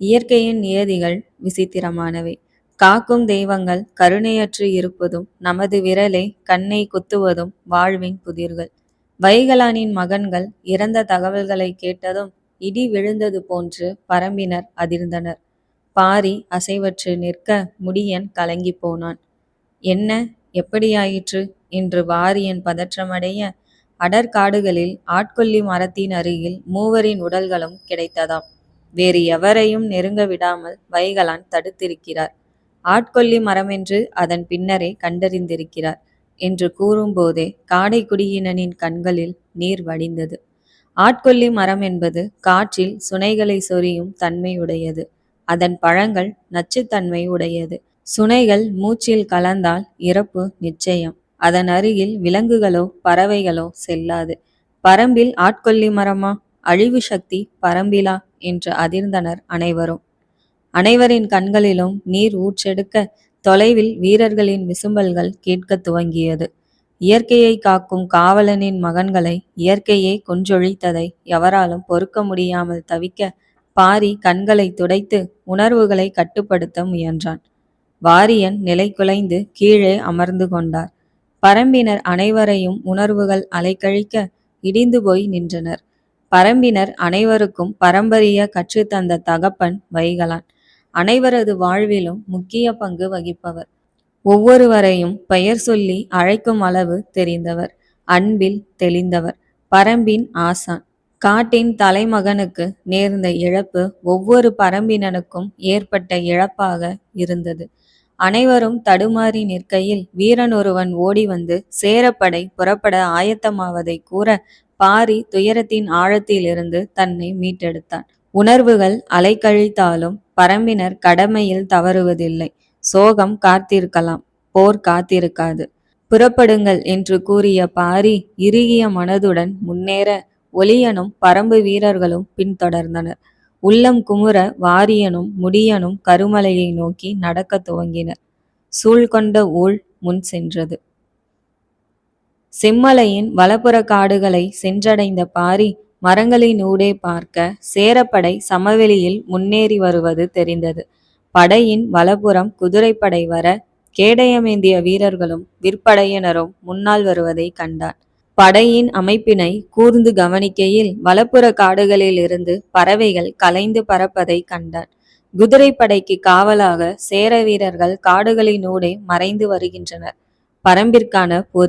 இயற்கையின் நியதிகள் விசித்திரமானவை. காக்கும் தெய்வங்கள் கருணையற்று இருப்பதும் நமது விரலே கண்ணை குத்துவதும் வாழ்வின் புதிர்கள். வைகலானின் மகன்கள் இறந்த தகவல்களை கேட்டதும் இடி விழுந்தது போன்று பரம்பினர் அதிர்ந்தனர். பாரி அசைவற்று நிற்க முடியன் கலங்கி போனான். என்ன எப்படியாயிற்று என்று வாரியன் பதற்றமடைய அடற்காடுகளில் ஆட்கொல்லி மரத்தின் அருகில் மூவரின் உடல்களும் கிடைத்ததாம். வேறு எவரையும் நெருங்க விடாமல் வைகலான் தடுத்திருக்கிறார். ஆட்கொல்லி மரமென்று அதன் பின்னரே கண்டறிந்திருக்கிறார் என்று கூறும்போதே காடைக்குடியினனின் கண்களில் நீர் வடிந்தது. ஆட்கொல்லி மரம் என்பது காற்றில் சுனைகளை சொரியும் தன்மையுடையது. அதன் பழங்கள் நச்சுத்தன்மை உடையது சுனைகள் மூச்சில் கலந்தால் இறப்பு நிச்சயம். அதன் அருகில் விலங்குகளோ பறவைகளோ செல்லாது. பரம்பில் ஆட்கொல்லி மரமா? அழிவு சக்தி பரம்பிலா என்று அதிர்ந்தனர் அனைவரும். அனைவரின் கண்களிலும் நீர் ஊற்றெடுக்க தொலைவில் வீரர்களின் விசும்பல்கள் கேட்கத் துவங்கியது. இயற்கையை காக்கும் காவலனின் மகன்களை இயற்கையே கொன்றொழித்ததை எவராலும் பொறுக்க முடியாமல் தவிக்க பாரி கண்களை துடைத்து உணர்வுகளை கட்டுப்படுத்த முயன்றான். வாரியன் நிலை குலைந்து கீழே அமர்ந்து கொண்டார். பரம்பினர் அனைவரையும் உணர்வுகள் அலைக்கழிக்க இடிந்து போய் நின்றனர். பரம்பினர் அனைவருக்கும் பரம்பரிய கற்றுத்தந்த தகப்பன் வைகலான் அனைவரது வாழ்விலும் முக்கிய பங்கு வகிப்பவர். ஒவ்வொருவரையும் பெயர் சொல்லி அழைக்கும் அளவு தெரிந்தவர். அன்பில் தெளிந்தவர். பரம்பின் ஆசான். காட்டின் தலைமகனுக்கு நேர்ந்த இழப்பு ஒவ்வொரு பரம்பினனுக்கும் ஏற்பட்ட இழப்பாக இருந்தது. அனைவரும் தடுமாறி நிற்கையில் வீரன் ஒருவன் ஓடி வந்து சேரப்படை புறப்பட ஆயத்தமாவதை கூற பாரி துயரத்தின் ஆழத்திலிருந்து தன்னை மீட்டெடுத்தான். உணர்வுகள் அலைக்கழித்தாலும் பரம்பினர் கடமையில் தவறுவதில்லை. சோகம் காத்திருக்கலாம். போர் காத்திருக்காது. புறப்படுங்கள் என்று கூறிய பாரி இறுகிய மனதுடன் முன்னேற ஒளியனும் பரம்பு வீரர்களும் பின்தொடர்ந்தனர். உள்ளம் குமுற வாரியனும் முடியனும் கருமலையை நோக்கி நடக்க துவங்கினர். சூழ்கொண்ட ஊழ் முன் சென்றது. செம்மலையின் வலப்புற காடுகளை சென்றடைந்த பாரி மரங்களின் ஊடே பார்க்க சேரப்படை சமவெளியில் முன்னேறி வருவது தெரிந்தது. படையின் வலப்புறம் குதிரைப்படை வர கேடயமேந்திய வீரர்களும் விற்படையினரும் முன்னால் வருவதை கண்டான். படையின் அமைப்பினை கூர்ந்து கவனிக்கையில் வலப்புற காடுகளில் இருந்து பறவைகள் கலைந்து பறப்பதை கண்டான். குதிரைப்படைக்கு காவலாக சேர வீரர்கள் காடுகளினூடே மறைந்து வருகின்றனர். பரம்பிற்கான பொறி